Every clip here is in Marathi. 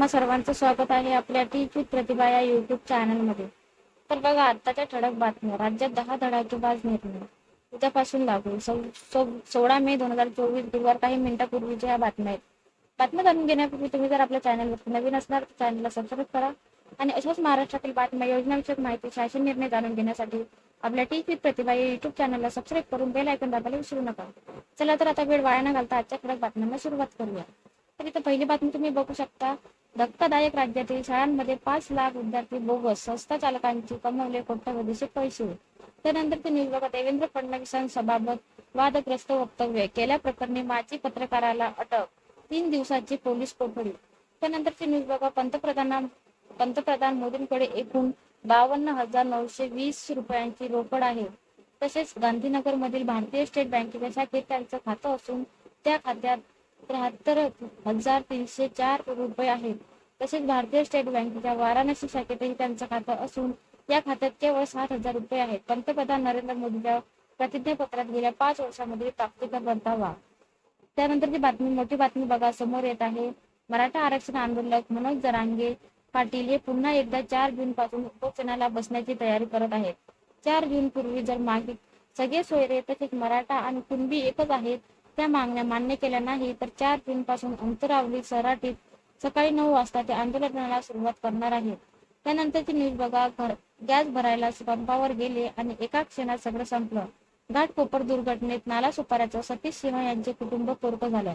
आम्हा सर्वांचं स्वागत आहे आपल्या टीच प्रतिभा या युट्यूब चॅनलमध्ये तर बघा आत्ताच्या ठळक बातम्या. राज्यात दहा धडाकेबाज निर्णय उद्यापासून लागू. सो सो सोळा मे दोन हजार चोवीस गुरुवार काही मिनिटापूर्वीच्या या बातम्या आहेत. बातम्या जाणून घेण्यापूर्वी तुम्ही जर आपल्या चॅनलवर नवीन असणार तर चॅनलला सबस्क्राईब करा आणि अशाच महाराष्ट्रातील बातम्या योजनाविषयक माहिती शासन निर्णय जाणून घेण्यासाठी आपल्या टीच प्रतिभा या युट्यूब चॅनलला सबस्क्राईब करून बेल ऐकून दाबायला विसरू नका. चला तर आता वेळ वाया न घालता आजच्या ठळक बातम्यांना सुरुवात करूया. तर इथं पहिली बातमी तुम्ही बघू शकता. धक्कादायक राज्यातील शाळांमध्ये पाच लाख विद्यार्थी बोगस संस्था चालकांची कमवले कोट्यवधीचे पैसे. त्यानंतर ते देवेंद्र फडणवीसांसोबत वादग्रस्त वक्तव्य केल्याप्रकरणी माजी पत्रकाराला अटक. तीन दिवसाची पोलीस कोठडी. त्यानंतर ते बघा पंतप्रधान पंतप्रधान मोदींकडे एकूण बावन्न हजार नऊशे वीस रुपयांची रोकड आहे. तसेच गांधीनगर मधील भारतीय स्टेट बँकेच्या शाखेत त्यांचं खातं असून त्या खात्यात त्र्याहत्तर हजार तीनशे चार रुपये आहेत. तसेच भारतीय स्टेट बँकेच्या वाराणसी शाखेतही त्यांचं खातं असून या खात्यात केवळ सात हजार रुपये आहेत. पंतप्रधान नरेंद्र मोदीच्या प्रतिज्ञापत्रात गेल्या पाच वर्षामध्ये प्राप्तिकर परतावा. त्यानंतरची बातमी मोठी बातमी बघा समोर येत आहे. मराठा आरक्षण आंदोलक मनोज जरांगे पाटील हे पुन्हा एकदा चार जून पासून उपोषणाला बसण्याची तयारी करत आहेत. चार जून पूर्वी जर मागे सगळे सोयरे तसेच मराठा आणि कुणबी एकच आहेत त्या मागण्या मान्य केल्या नाही तर चार जून पासून अंतरावली सराटीत सकाळी नऊ वाजता ते आंदोलनाला सुरुवात करणार आहेत त्यानंतरची न्यूज बघा भर, गॅस भरायला पंपावर गेले आणि एका क्षणात सगळं संपलं. घाटकोपर दुर्घटनेत नाला सुपाऱ्याचं सतीश सिंह यांचे कुटुंब कोरकं झालं.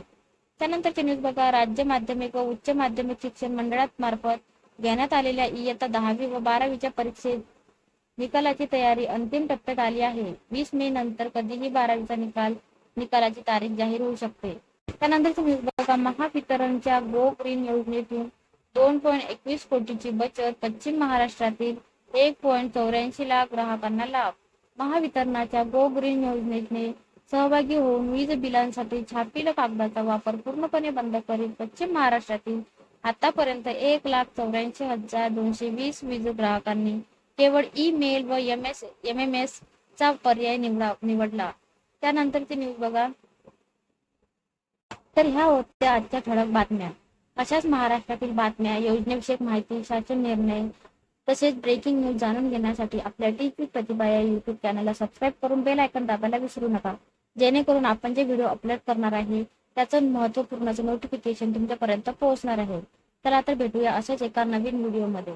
त्यानंतरची न्यूज बघा राज्य माध्यमिक व उच्च माध्यमिक शिक्षण मंडळात मार्फत घेण्यात आलेल्या इयत्ता दहावी व बारावीच्या परीक्षेत निकालाची तयारी अंतिम टप्प्यात आली आहे. वीस मे नंतर कधीही बारावीचा निकाल निकालाची तारीख जाहीर होऊ शकते. त्यानंतरच्या विभागा महावितरणच्या गो ग्रीन योजनेतून दोन पॉईंट एकवीस कोटीची बचत पश्चिम महाराष्ट्रातील एक पॉईंट चौऱ्याऐंशी लाख ग्राहकांना लाभ. महावितरणाच्या गो ग्रीन योजनेने सहभागी होऊन वीज बिलांसाठी छापील कागदाचा वापर पूर्णपणे बंद करीत पश्चिम महाराष्ट्रातील आतापर्यंत एक लाख चौऱ्याऐंशी हजार दोनशे वीस वीज ग्राहकांनी केवळ ई मेल व M S M M S चा पर्याय निवडा निवडला. त्यानंतरची न्यूज बघा. तर ह्या होत्या आजच्या ठळक बातम्या. अशाच महाराष्ट्रातील बातम्या योजनेविषयक माहिती शासन निर्णय तसेच ब्रेकिंग न्यूज जाणून घेण्यासाठी आपल्या टीव्ही प्रतिभा या युट्यूब चॅनलला सबस्क्राईब करून बेल आयकॉन दाबायला विसरू नका. जेणेकरून आपण जे व्हिडिओ अपलोड करणार आहे त्याचं महत्वपूर्णचं नोटिफिकेशन तुमच्यापर्यंत पोहोचणार आहे. तर आता भेटूया अशाच एका नवीन व्हिडिओमध्ये